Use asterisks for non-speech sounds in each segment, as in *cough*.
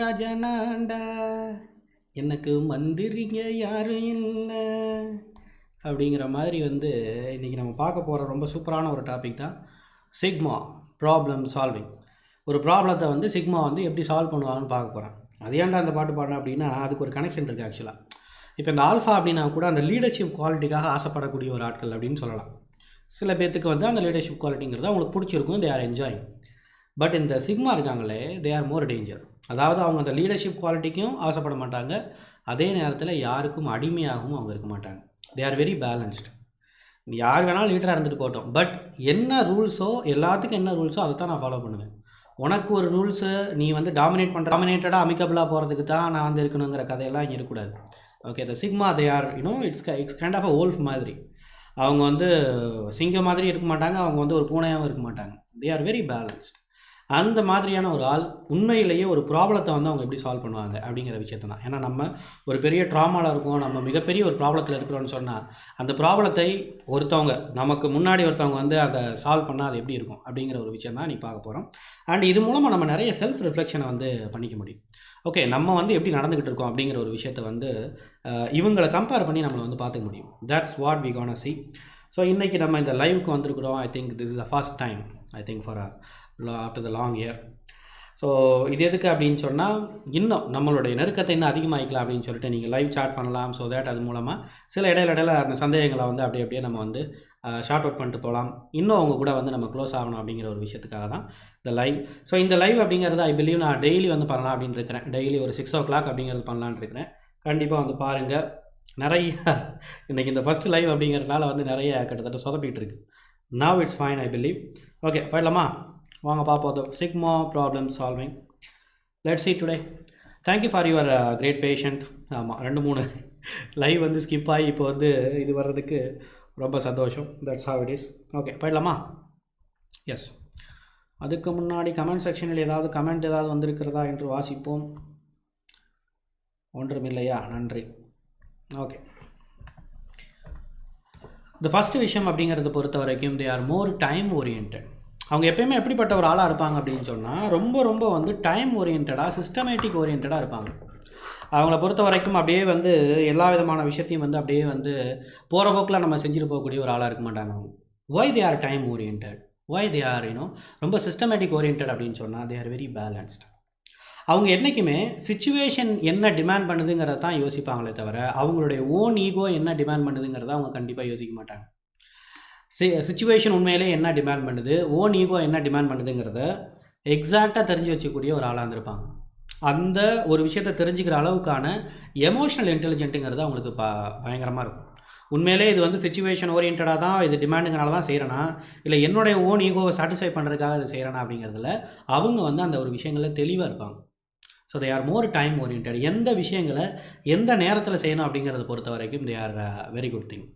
ராஜானாண்டா. எனக்கு மந்திரிங்க யாரும் இல்லை. அப்படிங்கிற மாதிரி வந்து இன்றைக்கி நம்ம பார்க்க போகிற ரொம்ப சூப்பரான ஒரு டாபிக் தான் சிக்மா ப்ராப்ளம் சால்விங் ஒரு ப்ராப்ளத்தை வந்து சிக்மா வந்து எப்படி சால்வ் பண்ணுவாங்கன்னு பார்க்க போகிறேன் அது ஏன்டா அந்த பாட்டு பாடுறேன் அப்படின்னா அதுக்கு ஒரு கனெக்ஷன் இருக்குது ஆக்சுவலாக இப்போ இந்த ஆல்ஃபா அப்படின்னா கூட அந்த லீடர்ஷிப் குவாலிட்டிக்காக ஆசைப்படக்கூடிய ஒரு ஆட்கள் அப்படின்னு சொல்லலாம். சில பேர்த்துக்கு வந்து அந்த லீடர்ஷிப் குவாலிட்டிங்கிறது அவங்களுக்கு பிடிச்சிருக்கும் தே ஆர் என்ஜாயிங் பட் இந்த சிக்மா இருக்காங்களே தே ஆர் மோர் டேஞ்சர் அதாவது அவங்க அந்த லீடர்ஷிப் குவாலிட்டிக்கும் ஆசைப்பட மாட்டாங்க. அதே நேரத்தில் யாருக்கும் அடிமையாகவும் அவங்க இருக்க மாட்டாங்க. தே ஆர் வெரி பேலன்ஸ்டு யார் வேணாலும் லீடராக இருந்துட்டு போட்டோம் பட் என்ன ரூல்ஸோ எல்லாத்துக்கும் என்ன ரூல்ஸோ அதை தான் நான் ஃபாலோ பண்ணுவேன். உனக்கு ஒரு ரூல்ஸு நீ வந்து டாமினேட் பண்ணுற டாமினேட்டடாக அமிக்கபிளாக போகிறதுக்கு தான் நான் வந்து இருக்கணுங்கிற கதையெல்லாம் இங்கே இருக்கக்கூடாது. Okay the sigma they are you know it's it's kind of a wolf மாதிரி. அவங்க வந்து சிங்கம் மாதிரி இருக்க மாட்டாங்க அவங்க வந்து ஒரு பூனையாகவும் இருக்க மாட்டாங்க. தே ஆர் வெரி பேலன்ஸ்ட் அந்த மாதிரியான ஒரு ஆள் உண்மையிலேயே ஒரு ப்ராப்ளத்தை வந்து அவங்க எப்படி சால்வ் பண்ணுவாங்க அப்படிங்கிற விஷயத்தை தான். ஏன்னா நம்ம ஒரு பெரிய ட்ராமாவில் இருக்கோம் நம்ம மிகப்பெரிய ஒரு ப்ராப்ளத்தில் இருக்கிறோம்னு சொன்னால் அந்த ப்ராப்ளத்தை ஒருத்தவங்க நமக்கு முன்னாடி ஒருத்தவங்க வந்து அதை சால்வ் பண்ணால் அது எப்படி இருக்கும் அப்படிங்கிற ஒரு விஷயம் தான் நீ பார்க்க போகிறோம் அண்ட் இது மூலமாக நம்ம நிறைய செல்ஃப் ரிஃப்ளெக்ஷனை வந்து பண்ணிக்க முடியும். ஓகே நம்ம வந்து எப்படி நடந்துக்கிட்டு இருக்கோம் அப்படிங்கிற ஒரு விஷயத்தை வந்து இவங்களை கம்பேர் பண்ணி நம்மளை வந்து பார்த்துக்க முடியும். That's what we can see so இன்றைக்கி நம்ம இந்த லைவுக்கு வந்திருக்கிறோம். I think this is a first time I think for after the long year so இது எதுக்கு அப்படின்னு சொன்னால் இன்னும் நம்மளுடைய நெருக்கத்தை இன்னும் அதிகமாகிக்கலாம் அப்படின்னு சொல்லிட்டு நீங்கள் லைவ் சாட் பண்ணலாம். ஸோ தேட் அது மூலமாக சில இடையில இடையில அந்த சந்தேகங்களை வந்து அப்படியே அப்படியே நம்ம வந்து ஷார்ட் அவுட் பண்ணிட்டு போகலாம். இன்னும் அவங்க கூட வந்து நம்ம க்ளோஸ் ஆகணும் அப்படிங்கிற ஒரு விஷயத்துக்காக தான் இந்த லைவ் ஸோ இந்த லைவ் அப்படிங்கிறது ஐ பிலீவ் நான் டெய்லி வந்து பண்ணலாம் அப்படின்னு இருக்கிறேன். டெய்லி ஒரு சிக்ஸ் ஓ கிளாக் அப்படிங்கிறது பண்ணலான்னு இருக்கிறேன். கண்டிப்பாக வந்து பாருங்கள் நிறைய இன்றைக்கி இந்த ஃபஸ்ட் லைவ் அப்படிங்கிறதுனால வந்து நிறைய கிட்டத்தட்ட சொதப்பிகிட்டு இருக்கு. Now it's fine I believe okay போயிடலாமா? வாங்க பார்ப்போம். Sigma problem solving let see today thank you for your great patient ஆமாம் ரெண்டு மூணு லைவ் வந்து ஸ்கிப் ஆகி இப்போ வந்து இது வர்றதுக்கு ரொம்ப சந்தோஷம். That's have it is okay போயிடலாமா? எஸ் அதுக்கு முன்னாடி கமெண்ட் செக்ஷனில் ஏதாவது கமெண்ட் ஏதாவது வந்திருக்கிறதா என்று வாசிப்போம். ஒன்றுமில்லையா நன்றி. ஓகே இந்த ஃபஸ்ட்டு விஷயம் அப்படிங்கிறத பொறுத்த வரைக்கும் they are more time orient அவங்க எப்பயுமே எப்படிப்பட்ட ஒரு ஆளாக இருப்பாங்க அப்படின்னு சொன்னால் ரொம்ப ரொம்ப வந்து டைம் ஓரியன்டாக சிஸ்டமேட்டிக் ஓரியன்டாக இருப்பாங்க. அவங்கள பொறுத்த வரைக்கும் அப்படியே வந்து எல்லா விதமான விஷயத்தையும் வந்து அப்படியே வந்து போகிற போக்கில் நம்ம செஞ்சுட்டு போகக்கூடிய ஒரு ஆளாக இருக்க மாட்டாங்க அவங்க. Why they are time orient why they are you know ரொம்ப சிஸ்டமேட்டிக் ஓரியன்ட் அப்படின்னு சொன்னால் தே ஆர் வெரி பேலன்ஸ்ட் அவங்க என்றைக்குமே சுச்சுவேஷன் என்ன டிமாண்ட் பண்ணுதுங்கிறத தான் யோசிப்பாங்களே தவிர அவங்களுடைய ஓன் ஈகோ என்ன டிமாண்ட் பண்ணுதுங்கிறத அவங்க கண்டிப்பாக யோசிக்க மாட்டாங்க. சி சுச்சுவேஷன் உண்மையிலே என்ன டிமாண்ட் பண்ணுது? ஓன் ஈகோ என்ன டிமாண்ட் பண்ணுதுங்கிறத எக்ஸாக்டாக தெரிஞ்சு வச்சக்கூடிய ஒரு ஆளாக இருந்திருப்பாங்க. அந்த ஒரு விஷயத்தை தெரிஞ்சுக்கிற அளவுக்கான எமோஷனல் இன்டெலிஜென்ட்டுங்கிறது அவங்களுக்கு ப பயங்கரமாக இருக்கும். உண்மையிலே இது வந்து சுச்சுவேஷன் ஓரியன்டாக தான் இது டிமாண்டுங்கனால தான் செய்கிறேனா இல்லை என்னுடைய ஓன் ஈகோவை சாட்டிஸ்ஃபை பண்ணுறதுக்காக இது செய்கிறேனா அப்படிங்கிறதுல அவங்க வந்து அந்த ஒரு விஷயங்களில் தெளிவாக இருப்பாங்க. So they are more time orient எந்த விஷயங்களை எந்த நேரத்தில் செய்யணும் அப்படிங்கிறத பொறுத்த வரைக்கும் they are very good thing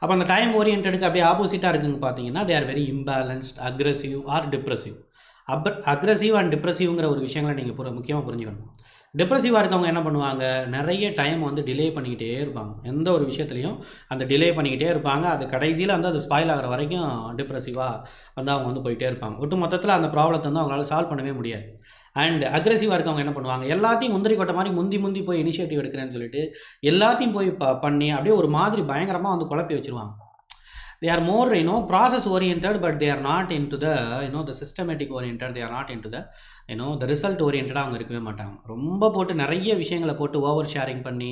அப்போ அந்த டைம் ஓரியன்டுக்கு அப்படியே ஆப்போசிட்டாக இருக்குன்னு பார்த்தீங்கன்னா they are very imbalanced aggressive or depressive up aggressive and டிப்ரெசிவ்ங்கிற ஒரு விஷயங்களை நீங்கள் புற முக்கியமாக புரிஞ்சுக்கணும். டிப்ரெசிவாக இருக்கவங்க என்ன பண்ணுவாங்க? நிறைய டைம் வந்து டிலே பண்ணிக்கிட்டே இருப்பாங்க. எந்த ஒரு விஷயத்துலையும் அந்த டிலே பண்ணிக்கிட்டே இருப்பாங்க. அது கடைசியில் வந்து அது ஸ்பாயில் ஆகிற வரைக்கும் டிப்ரெசிவாக வந்து அவங்க வந்து போயிட்டே இருப்பாங்க. ஒட்டு மொத்தத்தில் அந்த ப்ராப்ளத்தை வந்து அவங்களால சால்வ் பண்ணவே முடியாது. அண்ட் அக்ரெசிவாக இருக்கவங்க என்ன பண்ணுவாங்க? எல்லாத்தையும் முந்திரி கொட்ட மாதிரி முந்தி முந்தி போய் இனிஷியேட்டிவ் எடுக்கிறேன்னு சொல்லிட்டு எல்லாத்தையும் போய் ப பண்ணி அப்படியே ஒரு மாதிரி பயங்கரமாக வந்து குழப்பி வச்சுருவாங்க. They are more you know process oriented but they are not into the you know the systematic oriented. They are not into the you know the result அவங்க இருக்கவே மாட்டாங்க. ரொம்ப போட்டு நிறைய விஷயங்களை போட்டு ஓவர் ஷேரிங் பண்ணி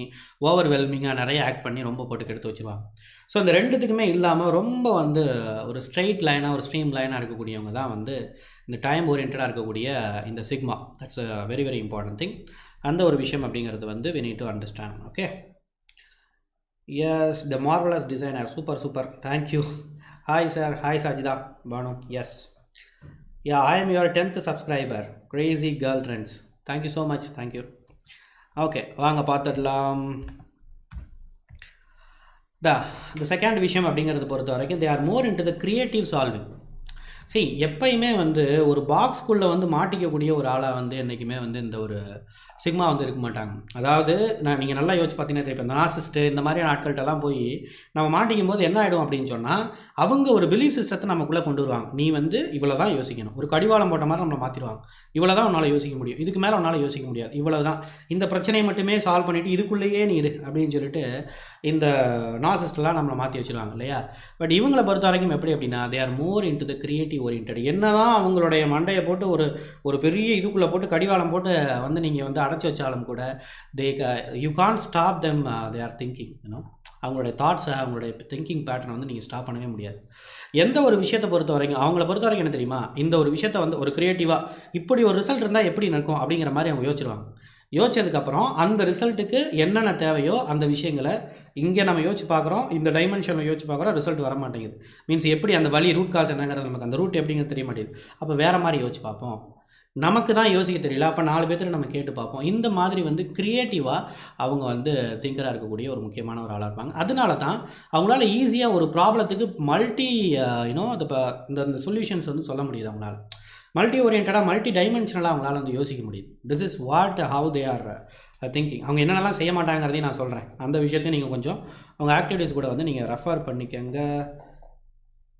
ஓவர் வெல்மிங்காக நிறைய ஆக்ட் பண்ணி ரொம்ப போட்டு கெடுத்து வச்சுருவாங்க. ஸோ இந்த ரெண்டுத்துக்குமே இல்லாமல் ரொம்ப வந்து ஒரு ஸ்ட்ரெயிட் லைனாக ஒரு ஸ்ட்ரீம் லைனாக இருக்கக்கூடியவங்க தான் வந்து இந்த டைம் ஓரியன்டாக இருக்கக்கூடிய இந்த sigma that's a very very important thing அந்த ஒரு விஷயம் அப்படிங்கிறது வந்து we need to understand okay yes the marvellous designer super super thank you hi sir hi Sajitha Banu yes ya I am your tenth subscriber crazy girl friends thank you so much thank you okay வாங்க பார்த்துடலாம். The the second விஷயம் அப்படிங்கிறது பொறுத்த வரைக்கும் they are more into the creative solving சரி எப்பயுமே வந்து ஒரு பாக்ஸ்குள்ளே வந்து மாட்டிக்கக்கூடிய ஒரு ஆளாக வந்து என்றைக்குமே வந்து இந்த ஒரு சிக்மா வந்து இருக்க மாட்டாங்க. அதாவது நான் நீங்கள் நல்லா யோசிச்சு பார்த்தீங்கன்னா தெரியும். இந்த நாசிஸ்ட்டு இந்த மாதிரியான ஆட்கள்கிட்டலாம் போய் நம்ம மாட்டிக்கும் போது என்ன ஆகிடும் அப்படின்னு சொன்னால் அவங்க ஒரு பிலீஃப் சிஸ்டத்தை நமக்குள்ளே கொண்டு வருவாங்க. நீ வந்து இவ்வளோ தான் யோசிக்கணும். ஒரு கடிவாளம் போட்ட மாதிரி நம்மளை மாற்றிடுவாங்க இவ்வளோ தான் உன்னால் யோசிக்க முடியும். இதுக்கு மேலே உன்னால் யோசிக்க முடியாது. இவ்வளோ தான் இந்த பிரச்சனையை மட்டுமே சால்வ் பண்ணிவிட்டு இதுக்குள்ளேயே நீ இரு அப்படின்னு சொல்லிட்டு இந்த நாசிஸ்டெலாம் நம்மளை மாற்றி வச்சுருவாங்க இல்லையா? பட் இவங்களை பொறுத்த வரைக்கும் எப்படி அப்படின்னா they are more into the creative orient என்ன தான் அவங்களுடைய மண்டையை போட்டு ஒரு ஒரு பெரிய இதுக்குள்ளே போட்டு கடிவாளம் போட்டு வந்து நீங்கள் வந்து அடைச்சி வச்சாலும் கூட they you can stop them they are thinking you know அவங்களுடைய தாட்ஸை அவங்களுடைய திங்கிங் பேட்டர்னை வந்து நீங்கள் ஸ்டாப் பண்ணவே முடியாது. எந்த ஒரு விஷயத்தை பொறுத்த வரைக்கும் அவங்கள பொறுத்த வரைக்கும் என்ன தெரியுமா? இந்த ஒரு விஷயத்தை வந்து ஒரு க்ரியேட்டிவாக இப்படி ஒரு ரிசல்ட் இருந்தால் எப்படி நடக்கும் அப்படிங்கிற மாதிரி அவங்க யோசிச்சிருவாங்க. யோசிச்சதுக்கப்புறம் அந்த ரிசல்ட்டுக்கு என்னென்ன தேவையோ அந்த விஷயங்களை இங்கே நம்ம யோசிச்சு பார்க்குறோம் இந்த டைமென்ஷனில் யோசிச்சு பார்க்குறோம் ரிசல்ட் வர மாட்டேங்குது. மீன்ஸ் எப்படி அந்த வழி ரூட் காசு என்னங்கிறது நமக்கு அந்த ரூட் எப்படிங்கிறது தெரிய மாட்டேங்குது. அப்போ வேறு மாதிரி யோசிச்சு பார்ப்போம். நமக்கு தான் யோசிக்க தெரியல. அப்போ நாலு பேர்த்தில் நம்ம கேட்டு பார்ப்போம். இந்த மாதிரி வந்து க்ரியேட்டிவாக அவங்க வந்து திங்கராக இருக்கக்கூடிய ஒரு முக்கியமான ஒரு ஆளாக இருப்பாங்க. அதனால தான் அவங்களால ஈஸியாக ஒரு ப்ராப்ளத்துக்கு மல்டி யூனோ அது இப்போ இந்த இந்த சொல்யூஷன்ஸ் வந்து சொல்ல முடியுது அவங்களால. மல்டி ஓரியன்டாக மல்டி டைமென்ஷனலாக அவங்களால வந்து யோசிக்க முடியுது. This is what how they are thinking அவங்க என்னென்னலாம் செய்ய மாட்டாங்கிறதையும் நான் சொல்கிறேன் அந்த விஷயத்தையும் நீங்கள் கொஞ்சம் அவங்க ஆக்டிவிட்டீஸ் கூட வந்து நீங்கள் ரெஃபர் பண்ணிக்கங்க.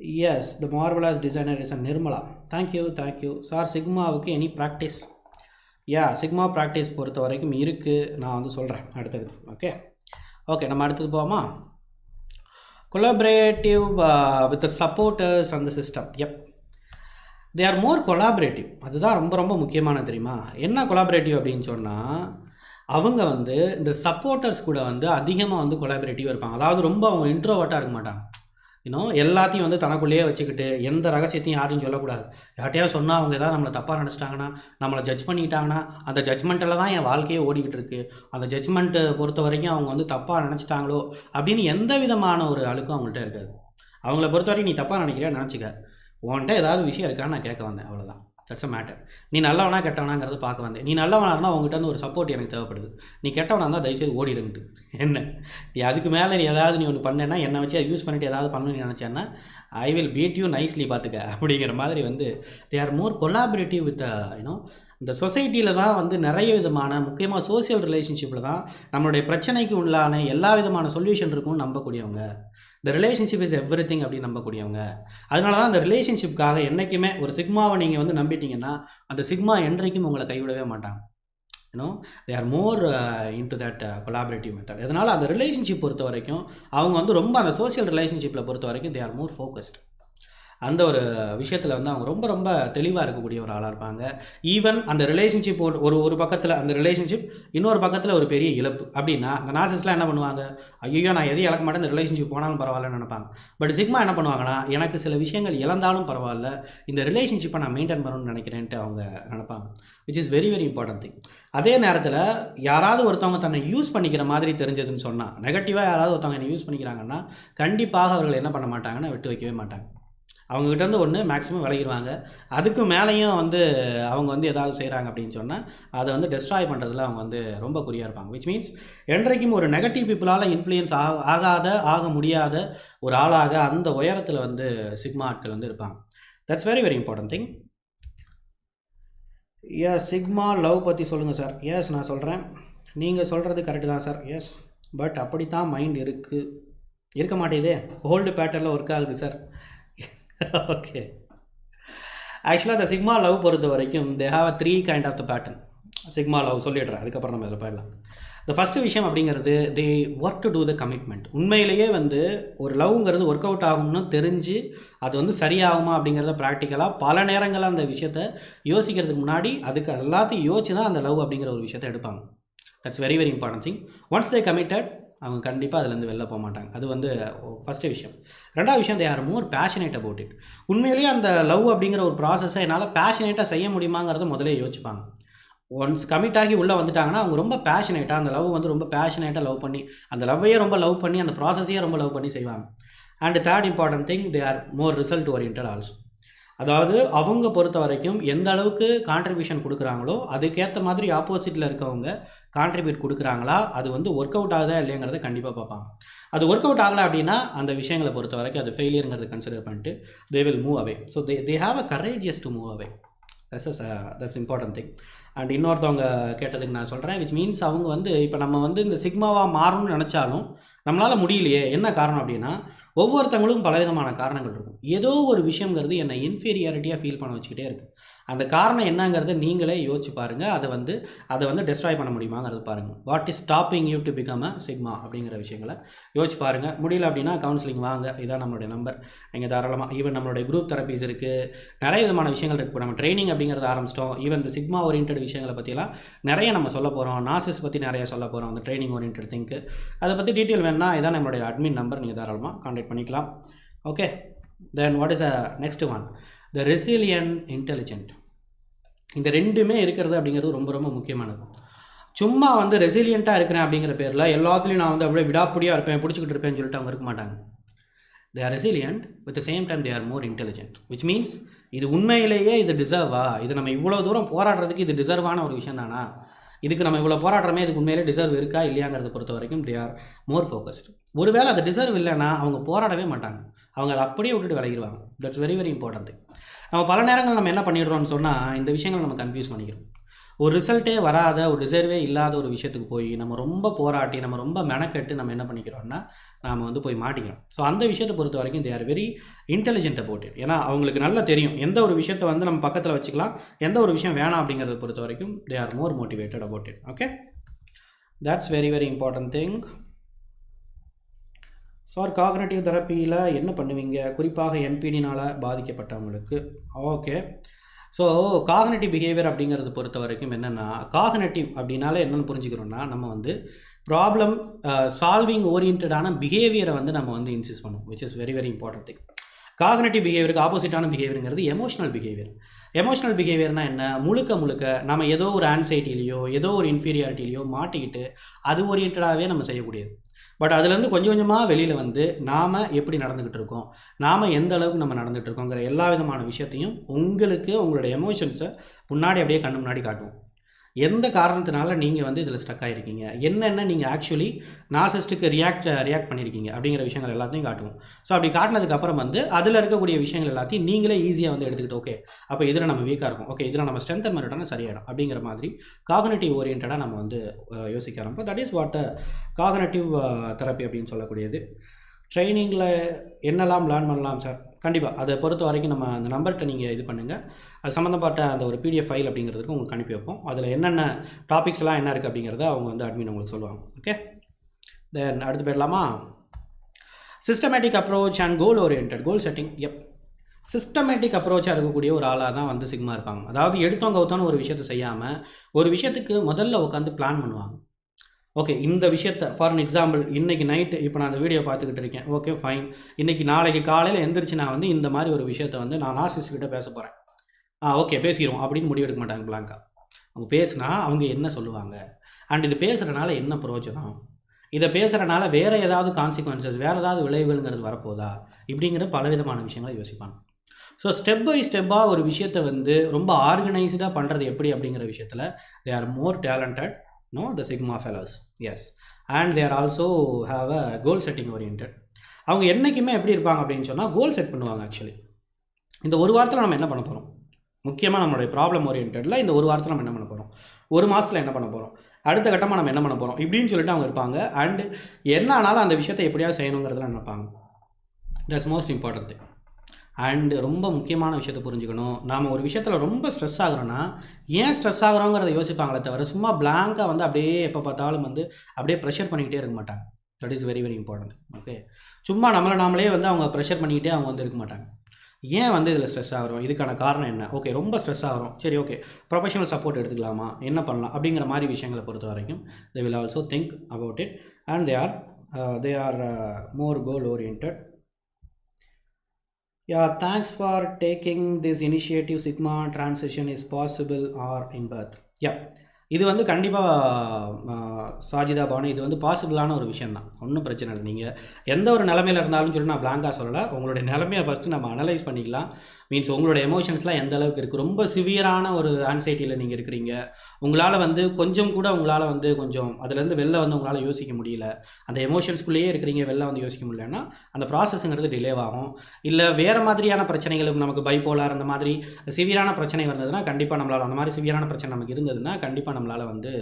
Yes the marvellous designer is a Nirmala thank you thank you sir சிக்மாவுக்கு any practice ya sigma practice பொறுத்த வரைக்கும் இருக்குது நான் வந்து சொல்கிறேன் அடுத்தது ஓகே ஓகே நம்ம அடுத்தது போவோமா? கொலாபரேட்டிவ் வித் சப்போர்ட்டர்ஸ் அந்த system if they are more collaborative அதுதான் ரொம்ப ரொம்ப முக்கியமானது தெரியுமா? என்ன கொலாபரேட்டிவ் அப்படின்னு சொன்னால் அவங்க வந்து இந்த சப்போர்ட்டர்ஸ் கூட வந்து அதிகமாக வந்து கொலாபரேட்டிவாக இருப்பாங்க. அதாவது ரொம்ப அவங்க இன்ட்ரோவர்ட்டாக இருக்க மாட்டாங்க. இன்னும் எல்லாத்தையும் வந்து தனக்குள்ளேயே வச்சுக்கிட்டு எந்த ரகசியத்தையும் யாரையும் சொல்லக்கூடாது. யார்ட்டையாவது சொன்னால் அவங்க ஏதாவது நம்மளை தப்பாக நினச்சிட்டாங்கன்னா நம்மளை ஜட்ஜ் பண்ணிட்டாங்கன்னா அந்த ஜட்ஜ்மெண்ட்டில் தான் என் வாழ்க்கையே ஓடிக்கிட்டு இருக்கு. அந்த ஜட்ஜ்மெண்ட்டை பொறுத்த வரைக்கும் அவங்க வந்து தப்பாக நினச்சிட்டாங்களோ அப்படின்னு எந்த விதமான ஒரு அழுக்கும் அவங்கள்ட்ட இருக்காது. அவங்கள பொறுத்த வரைக்கும் நீ தப்பாக நினைக்கிறியா நினச்சிக்க. உன்கிட்ட ஏதாவது விஷயம் இருக்கான்னு நான் கேட்க வந்தேன். அவ்வளோதான் தட்ஸ் அ மேட்டர் நீ நல்லவனா கெட்டவனாங்கிறத பார்க்க வந்தேன். நீ நல்லவனா இருந்தால் உங்ககிட்ட வந்து ஒரு சப்போர்ட் எனக்கு தேவைப்படுது. நீ கெட்டவனா இருந்தால் தயவுசெய்து ஓடிடுங்கிட்டு என்ன? நீ அதுக்கு மேலே நீ ஏதாவது நீ ஒன்று பண்ணேன்னா என்னை வச்சு யூஸ் பண்ணிட்டு ஏதாவது பண்ணணும்னு நினச்சேன்னா I will beat you nicely பார்த்துக்க. அப்படிங்கிற மாதிரி வந்து they are more collaborative with you know இந்த சொசைட்டியில் தான் வந்து நிறைய விதமான முக்கியமாக சோசியல் ரிலேஷன்ஷிப்பில் தான் நம்மளுடைய பிரச்சனைக்கு உள்ளான எல்லா விதமான சொல்யூஷன் இருக்கும்னு நம்பக்கூடியவங்க. இந்த ரிலேஷன்ஷிப் இஸ் எவ்ரி திங் அப்படின்னு நம்பக்கூடியவங்க. அதனால தான் அந்த ரிலேஷன்ஷிப்காக என்றைக்குமே ஒரு சிக்மாவை நீங்கள் வந்து நம்பிட்டீங்கன்னா அந்த சிக்மா என்றைக்கும் உங்களை கைவிடவே மாட்டாங்க. You know they are more into that collaborative method அதனால் அந்த ரிலேஷன்ஷிப் பொறுத்த வரைக்கும் அவங்க வந்து ரொம்ப அந்த சோஷியல் ரிலேஷன்ஷிப்பில் பொறுத்த வரைக்கும் தே ஆர் மோர் ஃபோக்கஸ்ட் அந்த ஒரு விஷயத்தில் வந்து அவங்க ரொம்ப ரொம்ப தெளிவாக இருக்கக்கூடிய ஒரு ஆளாக இருப்பாங்க. ஈவன் அந்த ரிலேஷன்ஷிப் ஒரு ஒரு பக்கத்தில் அந்த ரிலேஷன்ஷிப் இன்னொரு பக்கத்தில் ஒரு பெரிய இழப்பு. அப்படின்னா அந்த நாசஸ்லாம் என்ன பண்ணுவாங்க? ஐயோ நான் எதையும் இழக்க மாட்டேன் இந்த ரிலேஷன்ஷிப் போனாலும் பரவாயில்லன்னு நினைப்பாங்க. பட் சிக்மா என்ன பண்ணுவாங்கன்னா எனக்கு சில விஷயங்கள் இழந்தாலும் பரவாயில்ல இந்த ரிலேஷன்ஷிப்பை நான் மெயின்டைன் பண்ணணும்னு நினைக்கிறேன்ட்டு அவங்க நினைப்பாங்க. Which is very very important thing அதே நேரத்தில் யாராவது ஒருத்தவங்க தன்னை யூஸ் பண்ணிக்கிற மாதிரி தெரிஞ்சதுன்னு சொன்னால் நெகட்டிவாக யாராவது ஒருத்தவங்க என்னை யூஸ் பண்ணிக்கிறாங்கன்னா கண்டிப்பாக அவர்கள் என்ன பண்ண மாட்டாங்கன்னா விட்டு வைக்கவே மாட்டாங்க. அவங்கக்கிட்டேருந்து ஒன்று மேக்ஸிமம் விலகிடுவாங்க அதுக்கு மேலேயும் வந்து அவங்க வந்து ஏதாவது செய்கிறாங்க அப்படின்னு சொன்னால் அதை வந்து டெஸ்ட்ராய் பண்ணுறதுல அவங்க வந்து ரொம்ப குறியாக இருப்பாங்க. விச் மீன்ஸ் என்றைக்கும் ஒரு நெகட்டிவ் பீப்புளால் இன்ஃப்ளூயன்ஸ் ஆக ஆகாத ஆக முடியாத ஒரு ஆளாக அந்த உயரத்தில் வந்து சிக்மா ஆட்கள் வந்து இருப்பாங்க. That's very very important thing yes sigma love பற்றி சொல்லுங்கள் சார் எஸ் நான் சொல்கிறேன் நீங்கள் சொல்கிறது கரெக்டு தான் சார் எஸ் பட் அப்படி தான் மைண்ட் இருக்குது இருக்க மாட்டேதே ஓல்டு பேட்டர்னில் ஒர்க் ஆகுது சார் ஓகே ஆக்சுவலாக இந்த சிக்மா லவ் பொறுத்த வரைக்கும் they have three kind of the pattern sigma love சொல்லிடுறேன் அதுக்கப்புறம் நம்ம இதில் போயிடலாம். இந்த ஃபஸ்ட்டு விஷயம் அப்படிங்கிறது they work to do the commitment உண்மையிலேயே வந்து ஒரு லவ்ங்கிறது ஒர்க் அவுட் ஆகும்னு தெரிஞ்சு அது வந்து சரியாகுமா அப்படிங்கிறத ப்ராக்டிக்கலாக பல நேரங்களில் அந்த விஷயத்த யோசிக்கிறதுக்கு முன்னாடி அதுக்கு எல்லாத்தையும் யோசிச்சு தான் அந்த லவ் அப்படிங்கிற ஒரு விஷயத்தை எடுப்பாங்க. That's very very important thing once they committed அவங்க கண்டிப்பாக அதுலேருந்து வெளில போக மாட்டாங்க. அது வந்து ஃபஸ்ட்டு விஷயம். ரெண்டாவது விஷயம் they are more passionate about it உண்மையிலேயே அந்த லவ் அப்படிங்கிற ஒரு ப்ராசஸை என்னால் பேஷனேட்டாக செய்ய முடியுமாங்கிறத முதலே யோசிப்பாங்க. ஒன்ஸ் கமிட் ஆகி உள்ளே வந்துட்டாங்கன்னா அவங்க ரொம்ப பேஷனேட்டாக அந்த லவ் வந்து ரொம்ப பேஷனேட்டாக லவ் பண்ணி அந்த லவ்வையே ரொம்ப லவ் பண்ணி அந்த ப்ராசஸையே ரொம்ப லவ் பண்ணி செய்வாங்க. And third important thing they are more result orient also அதாவது அவங்க பொறுத்த வரைக்கும் எந்த அளவுக்கு கான்ட்ரிபியூஷன் கொடுக்குறாங்களோ அதுக்கேற்ற மாதிரி ஆப்போசிட்டில் இருக்கவங்க கான்ட்ரிபியூட் கொடுக்குறாங்களா அது வந்து ஒர்க் அவுட் ஆகுதா இல்லைங்கிறத கண்டிப்பாக பார்ப்பாங்க. அது ஒர்க் அவுட் ஆகலை அப்படின்னா அந்த விஷயங்களை பொறுத்த வரைக்கும் அது ஃபெயிலியருங்கிறத கன்சிடர் பண்ணிட்டு they will move away so they they have a courageous to move away that's as that's important thing and இன்னொருத்தவங்க கேட்டதுக்கு நான் சொல்கிறேன் விச் மீன்ஸ் அவங்க வந்து இப்போ நம்ம வந்து இந்த சிக்மாவாக மாறணும்னு நினச்சாலும் நம்மளால் முடியலையே. என்ன காரணம் அப்படின்னா ஒவ்வொருத்தவங்களுக்கும் பலவிதமான காரணங்கள் இருக்கும். ஏதோ ஒரு விஷயங்கிறது என்னை இன்ஃபீரியாரிட்டியாக ஃபீல் பண்ண வச்சுக்கிட்டே இருக்குது அந்த காரணம் என்னங்கிறத நீங்களே யோசிச்சு பாருங்கள் அதை வந்து அதை வந்து டெஸ்ட்ராய் பண்ண முடியுமாங்கிறது பாருங்கள் what is stopping you to become a sigma அப்படிங்கிற விஷயங்களை யோசிச்சு பாருங்கள் முடியல அப்படின்னா கவுன்சிலிங் வாங்க. இதான் நம்மளுடைய நம்பர் நீங்கள் தாராளமாக ஈவன் நம்மளுடைய குரூப் தெரப்பீஸ் இருக்குது நிறைய விதமான விஷயங்கள் இருக்குது இப்போ நம்ம ட்ரைனிங் அப்படிங்கிறத ஆரம்பிச்சிட்டோம். ஈவன் இந்த சிக்மா ஓரியன்ட் விஷயங்களை பற்றிலாம் நிறைய நம்ம சொல்ல போகிறோம் நாசிஸ் பற்றி நிறைய சொல்ல போகிறோம் அந்த ட்ரைனிங் ஓரியன்ட் திங்க்கு அதை பற்றி டீட்டெயில் வேணுன்னா இதான் நம்மளுடைய அட்மின் நம்பர் நீங்கள் தாராளமாக கான்டாக்ட் பண்ணிக்கலாம். Okay then what is a next one the resilient intelligent இந்த ரெண்டுமே இருக்கிறது அப்படிங்கிறது ரொம்ப ரொம்ப முக்கியமானது. சும்மா வந்து ரெசிலியண்ட்டாக இருக்கிறேன் அப்படிங்கிற பேரில் எல்லாத்துலேயும் நான் வந்து அப்படியே விடாப்பிடியாக இருப்பேன் பிடிச்சிக்கிட்டு இருப்பேன்னு சொல்லிட்டு அவங்க இருக்க மாட்டாங்க. They are resilient with same time they are more intelligent which means இது உண்மையிலேயே இது டிசர்வா இது நம்ம இவ்வளோ தூரம் போராடுறதுக்கு இது டிசர்வான ஒரு விஷயம் தானா? இதுக்கு நம்ம இவ்வளோ போராடுறமே இதுக்கு உண்மையிலே டிசர்வ் இருக்கா இல்லையாங்கிறத பொறுத்த வரைக்கும் தே ஆர் மோர் ஃபோக்கஸ்டு ஒருவேளை அது டிசர்வ் இல்லைன்னா அவங்க போராடவே மாட்டாங்க. அவங்க அதை அப்படியே விட்டுட்டு விலகிடுவாங்க. தட்ஸ் வெரி வெரி இம்பார்ட்டன்ட் நம்ம பல நேரங்கள் நம்ம என்ன பண்ணிடுறோம்னு சொன்னால் இந்த விஷயங்களை நம்ம கன்ஃபியூஸ் பண்ணிக்கிறோம். ஒரு ரிசல்ட்டே வராத ஒரு ரிசர்வே இல்லாத ஒரு விஷயத்துக்கு போய் நம்ம ரொம்ப போராட்டி நம்ம ரொம்ப மெனக்கெட்டு நம்ம என்ன பண்ணிக்கிறோம்னா நாம் வந்து போய் மாட்டிக்கிறோம். ஸோ அந்த விஷயத்தை பொறுத்த வரைக்கும் they are very intelligent about it ஏன்னா அவங்களுக்கு நல்லா தெரியும். எந்த ஒரு விஷயத்தை வந்து நம்ம பக்கத்தில் வச்சுக்கலாம் எந்த ஒரு விஷயம் வேணாம் அப்படிங்கிறத பொறுத்த வரைக்கும் they are more motivated about it okay that's very very important thing sir cognitive தெரப்பியில் என்ன பண்ணுவீங்க? குறிப்பாக என்பிடினால் பாதிக்கப்பட்டவங்களுக்கு. ஓகே ஸோ காகனேட்டிவ் பிஹேவியர் அப்படிங்கிறத பொறுத்த வரைக்கும் என்னென்னா காகனேட்டிவ் அப்படின்னால என்னென்னு புரிஞ்சுக்கிறோன்னா நம்ம வந்து ப்ராப்ளம் சால்விங் ஓரியன்டான பிஹேவியரை வந்து நம்ம வந்து இன்சிஸ் பண்ணுவோம் which is very very important thing cognitive பிஹேவியருக்கு ஆப்போசிட்டான பிஹேவியருங்கிறது எமோஷனல் பிஹேவியர் எமோஷனல் பிஹேவியர்னா என்ன? முழுக்க முழுக்க நம்ம ஏதோ ஒரு ஆன்சைட்டிலேயோ ஏதோ ஒரு இன்ஃபீரியாரிட்டிலேயோ மாட்டிக்கிட்டு அது ஓரியன்டாகவே நம்ம செய்யக்கூடியது. பட் அதுலேருந்து கொஞ்சம் கொஞ்சமாக வெளியில் வந்து நாம் எப்படி நடந்துக்கிட்டு இருக்கோம்? நாம் எந்த அளவுக்கு நம்ம நடந்துகிட்டு இருக்கோங்கிற எல்லா விதமான விஷயத்தையும் உங்களுக்கு உங்களுடைய எமோஷன்ஸை முன்னாடி அப்படியே கண்ணு முன்னாடி காட்டுவோம். எந்த காரணத்தினால நீங்கள் வந்து இதில் ஸ்டக் ஆகிருக்கீங்க என்னென்ன நீங்கள் ஆக்சுவலி நாசிஸ்ட்டுக்கு ரியாக்ட் ரியாக்ட் பண்ணியிருக்கீங்க அப்படிங்கிற விஷயங்கள் எல்லாத்தையும் காட்டுவோம். ஸோ அப்படி காட்டினதுக்கப்புறம் வந்து அதில் இருக்கக்கூடிய விஷயங்கள் எல்லாத்தையும் நீங்களே ஈஸியாக வந்து எடுத்துக்கிட்டு ஓகே அப்போ இதில் நம்ம வீக்காக இருக்கும். ஓகே இதில் நம்ம ஸ்ட்ரென்த் பண்ணிட்டோம்னா சரியாயிடும். அப்படிங்கிற மாதிரி காகனேட்டிவ் ஓரியன்டாக நம்ம வந்து யோசிக்க ஆரம்பிப்போம். That is what cognitive therapy அப்படின்னு சொல்லக்கூடியது. ட்ரைனிங்கில் என்னெல்லாம் லேர்ன் பண்ணலாம் சார் கண்டிப்பாக அதை பொறுத்த வரைக்கும் நம்ம அந்த நம்பர்கிட்ட நீங்கள் இது பண்ணுங்கள் அது சம்மந்தப்பட்ட அந்த ஒரு பிடிஎஃப் ஃபைல் அப்படிங்கிறதுக்கு உங்களுக்கு அனுப்பி வைப்போம். அதில் என்னென்ன டாபிக்ஸ்லாம் என்ன இருக்குது அப்படிங்கிறத அவங்க வந்து அட்மின் உங்களுக்கு சொல்லுவாங்க. ஓகே தென் அடுத்து போயிடலாமா? Systematic approach and goal orient goal setting if systematic அப்ரோச்சாக இருக்கக்கூடிய ஒரு ஆளாக தான் வந்து சிக்மா இருப்பாங்க. அதாவது எடுத்தவங்க ஒருத்தவங்க ஒரு விஷயத்தை செய்யாமல் ஒரு விஷயத்துக்கு முதல்ல உட்காந்து பிளான் பண்ணுவாங்க. ஓகே இந்த விஷயத்த ஃபார் அன் எக்ஸாம்பிள் இன்றைக்கி நைட்டு இப்போ நான் அந்த வீடியோ பார்த்துக்கிட்டு இருக்கேன். ஓகே ஃபைன் இன்றைக்கி நாளைக்கு காலையில் எந்திரிச்சு நான் வந்து இந்த மாதிரி ஒரு விஷயத்த வந்து நான் ஆசிஸ் கிட்ட பேச போகிறேன் ஆ ஓகே பேசிடுவோம் அப்படின்னு முடிவெடுக்க மாட்டாங்க பிளாங்கா அவங்க பேசுனா அவங்க என்ன சொல்லுவாங்க? அண்ட் இது பேசுகிறனால என்ன பிரயோஜனம்? இதை பேசுகிறனால வேறு ஏதாவது கான்சிக்வன்சஸ் வேறு ஏதாவது விளைவுகள்ங்கிறது வரப்போதா? இப்படிங்கிற பலவிதமான விஷயங்களை யோசிப்பாங்க. ஸோ ஸ்டெப் பை ஸ்டெப்பாக ஒரு விஷயத்தை வந்து ரொம்ப ஆர்கனைஸ்டாக பண்ணுறது எப்படி அப்படிங்கிற விஷயத்தில் they are more talented no the sigma fellows yes and they're also have a goal setting oriented. அவங்க என்றைக்குமே எப்படி இருப்பாங்க அப்படின்னு சொன்னால் கோல் செட் பண்ணுவாங்க ஆக்சுவலி இந்த ஒரு வாரத்தில் நம்ம என்ன பண்ண போகிறோம் முக்கியமாக நம்மளுடைய ப்ராப்ளம் ஓரியன்டில் இந்த ஒரு வாரத்தில் நம்ம என்ன பண்ண போகிறோம் ஒரு மாதத்தில் என்ன பண்ண போகிறோம் அடுத்த கட்டமாக நம்ம என்ன பண்ண போகிறோம் இப்படின்னு சொல்லிட்டு அவங்க இருப்பாங்க. அண்ட் என்ன ஆனாலும் அந்த விஷயத்தை எப்படியாவது செய்யணுங்கிறதுல நினைப்பாங்க. That's most important thing and ரொம்ப முக்கியமான விஷயத்தை புரிஞ்சுக்கணும். நாம் ஒரு விஷயத்தில் ரொம்ப ஸ்ட்ரெஸ் ஆகுறோன்னா ஏன் ஸ்ட்ரெஸ் ஆகுறோங்கிறத யோசிப்பாங்களே தவிர சும்மா பிளாங்காக வந்து அப்படியே எப்போ பார்த்தாலும் வந்து அப்படியே ப்ரெஷர் பண்ணிக்கிட்டே இருக்க மாட்டாங்க. That is very very important okay சும்மா நம்மளை நாமளே வந்து அவங்க ப்ரெஷர் பண்ணிக்கிட்டே அவங்க வந்து இருக்க மாட்டாங்க. ஏன் வந்து இதில் ஸ்ட்ரெஸ் ஆகிறோம்? இதுக்கான காரணம் என்ன? ஓகே ரொம்ப ஸ்ட்ரெஸ் ஆகிறோம். சரி ஓகே ப்ரொஃபஷனல் சப்போர்ட் எடுத்துக்கலாமா? என்ன பண்ணலாம்? அப்படிங்கிற மாதிரி விஷயங்களை பொறுத்த வரைக்கும் they will also think about it and they are they are more goal orient Yeah, thanks for taking this initiative. Sigma transition is possible or in birth. Yeah. இது வந்து கண்டிப்பாக சாஜிதா பவன் இது வந்து பாசிபிளான ஒரு விஷயம் தான் ஒன்றும் பிரச்சனை இல்லை நீங்கள் எந்த ஒரு நிலமையில இருந்தாலும் சொல்லி நான் பிளாங்காக சொல்லலை உங்களுடைய நிலமையை ஃபஸ்ட்டு நம்ம அனலைஸ் பண்ணிக்கலாம் மீன்ஸ் உங்களோட எமோஷன்ஸ்லாம் எந்த அளவுக்கு இருக்குது ரொம்ப சிவியரான ஒரு ஆன்சைட்டியில் நீங்கள் இருக்கிறீங்க. உங்களால் வந்து கொஞ்சம் கூட உங்களால் வந்து கொஞ்சம் அதுலேருந்து வெளில வந்து உங்களால் யோசிக்க முடியல. அந்த எமோஷன்ஸ்குள்ளேயே இருக்கிறீங்க வெளில வந்து யோசிக்க முடியலன்னா அந்த ப்ராசஸ்ங்கிறது டிலே ஆகும் இல்லை வேறு மாதிரியான பிரச்சனைகள் நமக்கு பைப்போலார் அந்த மாதிரி சிவியரான பிரச்சனை வந்ததுன்னா கண்டிப்பாக நம்மளால் அந்த மாதிரி சிவியரான பிரச்சனை நமக்கு இருந்ததுன்னா கண்டிப்பாக நம்மளால் வந்து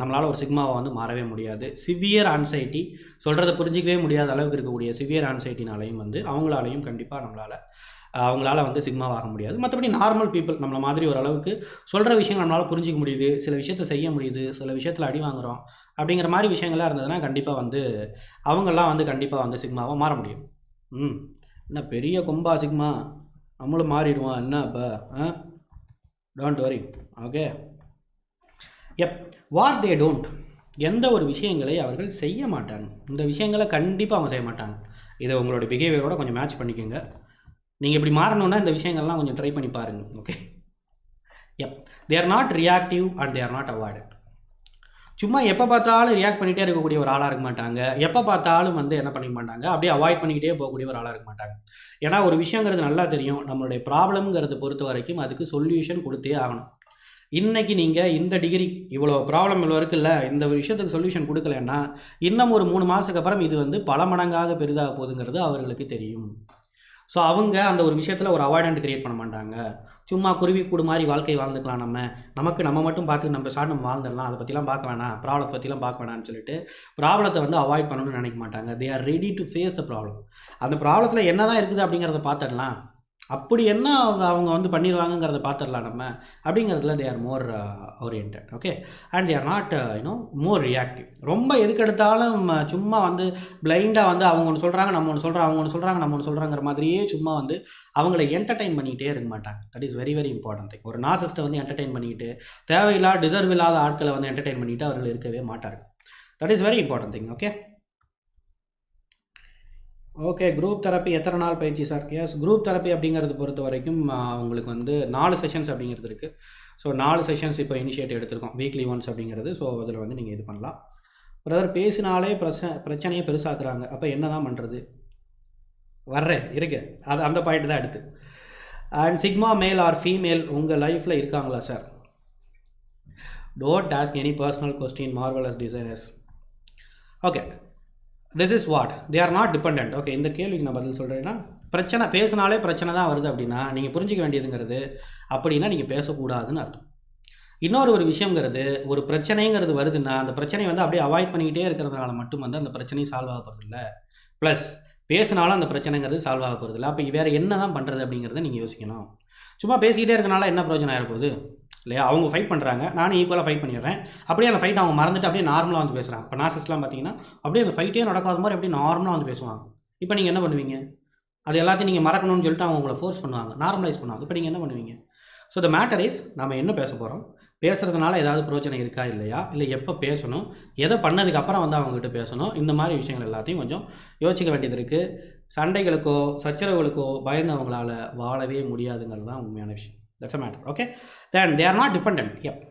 நம்மளால் ஒரு சிக்மாவை வந்து மாறவே முடியாது. சிவியர் ஆன்சைட்டி சொல்கிறத புரிஞ்சிக்கவே முடியாத அளவுக்கு இருக்கக்கூடிய சிவியர் ஆன்சைட்டினாலையும் வந்து அவங்களாலையும் கண்டிப்பாக நம்மளால் அவங்களால வந்து சிக்மாவாக முடியாது. மற்றபடி நார்மல் பீப்புள் நம்மளை மாதிரி ஓரளவுக்கு சொல்கிற விஷயங்கள் நம்மளால் புரிஞ்சிக்க முடியுது சில விஷயத்த செய்ய முடியுது சில விஷயத்தில் அடி வாங்குகிறோம் அப்படிங்கிற மாதிரி விஷயங்கள்லாம் இருந்ததுன்னா கண்டிப்பாக வந்து அவங்களாம் வந்து கண்டிப்பாக வந்து சிக்மாவாக மாற முடியும். ம். என்ன பெரிய கொம்பா சிக்மா? நம்மளும் மாறிடுவோம். என்ன இப்போ ஆ don't worry okay if what they don't எந்த ஒரு விஷயங்களை அவர்கள் செய்ய மாட்டாங்க. இந்த விஷயங்களை கண்டிப்பாக அவங்க செய்ய மாட்டாங்க. இதை உங்களோட பிஹேவியரோட கொஞ்சம் மேட்ச் பண்ணிக்கோங்க. நீங்கள் இப்படி மாறணுன்னா இந்த விஷயங்கள்லாம் கொஞ்சம் ட்ரை பண்ணி பாருங்கள் okay if they are not reactive and they are not avoided சும்மா எப்போ பார்த்தாலும் ரியாக்ட் பண்ணிகிட்டே இருக்கக்கூடிய ஒரு ஆளாக இருக்க மாட்டாங்க. எப்போ பார்த்தாலும் வந்து என்ன பண்ணிக்க மாட்டாங்க? அப்படியே அவாய்ட் பண்ணிக்கிட்டே போகக்கூடிய ஒரு ஆளாக இருக்க மாட்டாங்க. ஏன்னா ஒரு விஷயங்கிறது நல்லா தெரியும். நம்மளுடைய ப்ராப்ளம்ங்கிறத பொறுத்த வரைக்கும் அதுக்கு சொல்யூஷன் கொடுத்தே ஆகணும். இன்றைக்கி நீங்கள் இந்த டிகிரி இவ்வளோ ப்ராப்ளம் இவ்வளோ இருக்குல்ல இந்த ஒரு விஷயத்துக்கு சொல்யூஷன் கொடுக்கலன்னா இன்னும் ஒரு மூணு மாதத்துக்கு அப்புறம் இது வந்து பல மடங்காக பெரிதாக போகுதுங்கிறது அவர்களுக்கு தெரியும். ஸோ அவங்க அந்த ஒரு விஷயத்தில் ஒரு அவாய்டன்ட் கிரியேட் பண்ண மாட்டாங்க. சும்மா குருவி கூடு மாதிரி வாழ்க்கை வாழ்ந்துக்கலாம் நம்ம. நமக்கு நம்ம மட்டும் பார்த்து நம்ம ஷார்ட் நம்ம வாழ்ந்துடலாம். அதை பற்றிலாம் பார்க்க வேணாம். ப்ராப்ளத்தை பற்றிலாம் பார்க்க வேணாம்னு சொல்லிட்டு ப்ராப்ளத்தை வந்து அவாய்ட் பண்ணணும்னு நினைக்க மாட்டாங்க. They are ready to face the problem அந்த ப்ராப்ளத்தில் என்ன தான் இருக்குது அப்படிங்கிறத பார்த்துடலாம். அப்படி என்ன அவங்க அவங்க வந்து பண்ணிடுவாங்கங்கிறத பார்த்துடலாம் நம்ம. அப்படிங்கிறதுல they are more orient okay and they are not you know more reactive ரொம்ப எதுக்கெடுத்தாலும் uh, சும்மா வந்து பிளைண்டாக வந்து அவங்க ஒன்று சொல்கிறாங்க நம்ம ஒன்று சொல்கிறோம் அவங்க ஒன்று சொல்கிறாங்க நம்ம ஒன்று சொல்கிறாங்கிற மாதிரியே சும்மா வந்து அவங்கள என்டர்டைன் பண்ணிக்கிட்டே இருக்க மாட்டாங்க. That is very very important thing ஒரு நாசஸ்ட்டை வந்து என்டர்டைன் பண்ணிக்கிட்டு தேவையில்லாத டிசர்வ் இல்லாத ஆட்களை வந்து என்டர்டைன் பண்ணிக்கிட்டு அவர்கள் இருக்கவே மாட்டார்கள். That is very important thing okay okay group therapy எத்தனை நாள் பயிற்சி சார்? எஸ் குரூப் தெரப்பி அப்படிங்கிறது பொறுத்த வரைக்கும் உங்களுக்கு வந்து நாலு செஷன்ஸ் அப்படிங்கிறது இருக்குது ஸோ நாலு செஷன்ஸ் இப்போ இனிஷியேட் எடுத்திருக்கோம். வீக்லி ஒன்ஸ் அப்படிங்கிறது. ஸோ அதில் வந்து நீங்கள் இது பண்ணலாம். பிரதர் பேசினாலே பிரச்சனை பிரச்சனையை பெருசாக்குறாங்க. அப்போ என்ன தான் பண்ணுறது வர்றேன் இருக்கு. அது அந்த பாயிண்ட் தான் அடுத்து. And sigma male or female உங்கள் லைஃப்பில் இருக்காங்களா sir? Don't ask any personal question marvelous designers okay this is what they are not depend okay இந்த கேள்விக்கு நான் பதில் சொல்கிறேன்னா பிரச்சனை பேசினாலே பிரச்சனை தான் வருது அப்படின்னா நீங்கள் புரிஞ்சிக்க வேண்டியதுங்கிறது அப்படின்னா நீங்கள் பேசக்கூடாதுன்னு அர்த்தம். இன்னொரு ஒரு விஷயங்கிறது ஒரு பிரச்சனைங்கிறது வருதுன்னா அந்த பிரச்சனையை வந்து அப்படியே அவாய்ட் பண்ணிக்கிட்டே இருக்கிறதுனால மட்டும் வந்து அந்த பிரச்சனையும் சால்வ் ஆக போகிறதில்ல ப்ளஸ் பேசினாலும் அந்த பிரச்சனைங்கிறது சால்வ் ஆக போகிறதில்ல அப்போ வேறு என்ன தான் பண்ணுறது அப்படிங்கிறத நீங்கள் யோசிக்கணும். சும்மா பேசிக்கிட்டே இருக்கனால என்ன பிரயோஜனம் ஆகிட போகுது இல்லையா? அவங்க ஃபைட் பண்ணுறாங்க நானும் ஈக்குவலாக ஃபைட் பண்ணிடுறேன். அப்படியே அந்த ஃபைட் அவங்க மறந்துட்டு அப்படியே நார்மலாக வந்து பேசுகிறாங்க இப்போ நாசஸ்லாம் பார்த்தீங்கன்னா அப்படியே அந்த ஃபைட்டே நடக்காத மாதிரி அப்படியே நார்மலாக வந்து பேசுவாங்க. இப்போ நீங்கள் என்ன பண்ணுவீங்க? அது எல்லாத்தையும் நீங்கள் மறக்கணும்னு சொல்லிட்டு அவங்க உங்களை ஃபோர்ஸ் பண்ணுவாங்க. நார்மலைஸ் பண்ணுவாங்க. இப்போ நீங்கள் என்ன பண்ணுவீங்க? ஸோ த மேட்டர் இஸ் நம்ம என்ன பேச போகிறோம் பேசுகிறதுனால ஏதாவது பிரயோஜனம் இருக்கா இல்லையா? இல்லை எப்போ பேசணும்? எதை பண்ணதுக்கப்புறம் வந்து அவங்ககிட்ட பேசணும்? இந்த மாதிரி விஷயங்கள் எல்லாத்தையும் கொஞ்சம் யோசிக்க வேண்டியது இருக்குது சண்டைகளுக்கோ சச்சரவுகளுக்கோ பயந்து அவங்களால வாழவே முடியாதுங்கிறது தான் உண்மையான விஷயம். That's a matter okay then they are not depend if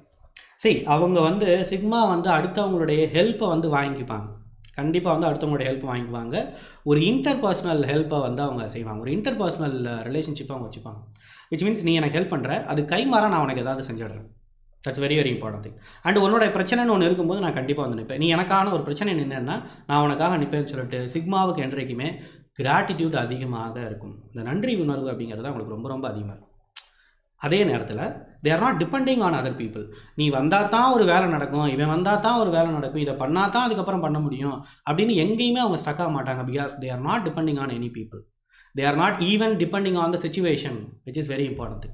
சரி அவங்க வந்து சிக்மா வந்து அடுத்தவங்களுடைய ஹெல்ப்பை வந்து வாங்கிப்பாங்க. கண்டிப்பாக வந்து அடுத்தவங்களுடைய ஹெல்ப் வாங்கிக்குவாங்க ஒரு இன்டர் பர்சனல் ஹெல்ப்பை வந்து அவங்க செய்வாங்க. ஒரு இன்டர் பர்சனல் ரிலேஷன்ஷிப்பை அவங்க வச்சுப்பாங்க. விச் மீன்ஸ் நீ எனக்கு ஹெல்ப் பண்ணுற அது கைமாற நான் உனக்கு ஏதாவது செஞ்சிடுறேன் that's very very important thing and உன்னோட பிரச்சனைன்னு ஒன்று இருக்கும்போது நான் கண்டிப்பாக வந்து நிற்பேன் நீ எனக்கான ஒரு பிரச்சனை என்னென்னா நான் உனக்காக நிற்பேன்னு சொல்லிட்டு சிக்மாவுக்கு என்றைக்குமே கிராட்டிடியூட் அதிகமாக இருக்கும். இந்த நன்றி உணர்வு அப்படிங்கிறது தான் உங்களுக்கு ரொம்ப ரொம்ப அதிகமாக இருக்கும். அதே நேரத்தில் they are not depending on other people நீ வந்தால் தான் ஒரு வேலை நடக்கும் இவன் வந்தால் தான் ஒரு வேலை நடக்கும் இதை பண்ணால் தான் அதுக்கப்புறம் பண்ண முடியும் அப்படின்னு எங்கேயுமே அவங்க ஸ்டக் ஆக மாட்டாங்க because they are not depending on any people they are not even depending on the situation which is very important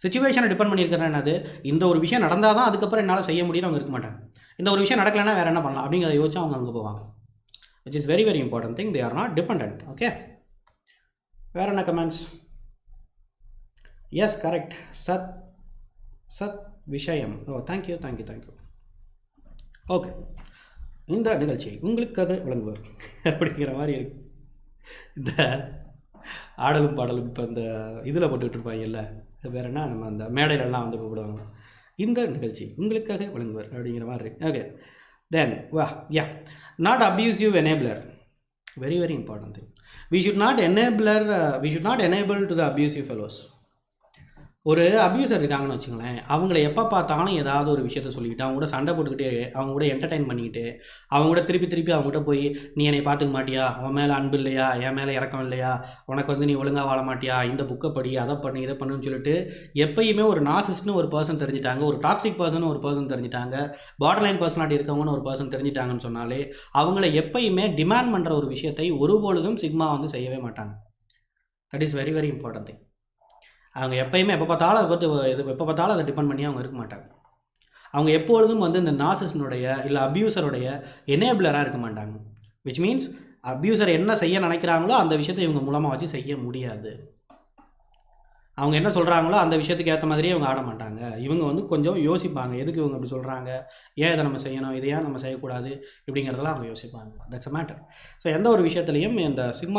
சுச்சுவேஷனை டிபெண்ட் பண்ணியிருக்கிறேன் என்னது? இந்த ஒரு விஷயம் நடந்தால் தான் அதுக்கப்புறம் என்னால் செய்ய முடியும் அவங்க இருக்க மாட்டாங்க. இந்த ஒரு விஷயம் நடக்கலைன்னா வேறு என்ன பண்ணலாம் அப்படிங்கிறத யோசிச்சு அவங்க அங்கே போவாங்க. Which is very very important thing they are not depend okay வேறு என்ன கமெண்ட்ஸ் எஸ் கரெக்ட் சத் சத் விஷயம் ஓ thank you thank you thank you okay இந்த நிகழ்ச்சி உங்களுக்காக விளங்குவார் *laughs* அப்படிங்கிற மாதிரி இருக்கு. இந்த ஆடலும் பாடலும் இப்போ இந்த இதில் போட்டுக்கிட்டு இருப்பாங்கல்ல வேற என்ன? நம்ம அந்த மேடையிலலாம் வந்து கூப்பிடுவாங்க. இந்த நிகழ்ச்சி உங்களுக்காக வழங்குவார் அப்படிங்கிற மாதிரி இருக்கு. ஓகே தென் வா யா not abusive enabler very very important thing we should not enabler we should not enable to the abusive fellows ஒரு அப்யூசர் இருக்காங்கன்னு வச்சுங்களேன் அவங்கள எப்போ பார்த்தாலும் ஏதாவது ஒரு விஷயத்த சொல்லிக்கிட்டு அவங்க கூட சண்டை போட்டுக்கிட்டு அவங்க கூட என்டர்டைன் பண்ணிக்கிட்டு அவங்க கூட திருப்பி திருப்பி அவங்ககிட்ட போய் நீ என்னை பார்த்துக்க மாட்டியா? உன் மேலே அன்பு இல்லையா? என் மேலே இறக்கம் இல்லையா? உனக்கு வந்து நீ ஒழுங்காக வாழ மாட்டியா? இந்த புக்கை படி அதை பண்ணு இதை பண்ணுன்னு சொல்லிட்டு எப்பயுமே ஒரு நாசிஸ்ட்னு ஒரு பர்சன் தெரிஞ்சிட்டாங்க ஒரு டாக்ஸிக் பர்சன் ஒரு பர்சன் தெரிஞ்சிட்டாங்க பார்டர் லைன் பர்சனாலிட்டி இருக்கவங்கன்னு ஒரு பர்சன் தெரிஞ்சிட்டாங்கன்னு சொன்னாலே அவங்கள எப்பயுமே டிமாண்ட் பண்ணுற ஒரு விஷயத்தை ஒருபொழுதும் சிக்மா வந்து செய்யவே மாட்டாங்க. That is very very important thing அவங்க எப்பயுமே எப்போ பார்த்தாலும் அதை பற்றி இது எப்போ பார்த்தாலும் அதை டிபெண்ட் பண்ணி அவங்க இருக்க மாட்டாங்க. அவங்க எப்பொழுதும் வந்து இந்த நாசிஸ்னுடைய இல்லை அப்யூசருடைய எனேபிளராக இருக்க மாட்டாங்க. விச் மீன்ஸ் அப்யூசர் என்ன செய்ய நினைக்கிறாங்களோ அந்த விஷயத்தை இவங்க மூலமாக வச்சு செய்ய முடியாது. அவங்க என்ன சொல்கிறாங்களோ அந்த விஷயத்துக்கு ஏற்ற மாதிரியே இவங்க ஆட மாட்டாங்க. இவங்க வந்து கொஞ்சம் யோசிப்பாங்க. எதுக்கு இவங்க இப்படி சொல்கிறாங்க ஏன் இதை நம்ம செய்யணும்? இதை ஏன் நம்ம செய்யக்கூடாது? இப்படிங்கிறதெல்லாம் அவங்க யோசிப்பாங்க. தட்ஸ் அ மேட்டர் ஸோ எந்த ஒரு விஷயத்துலையும் இந்த சிக்மா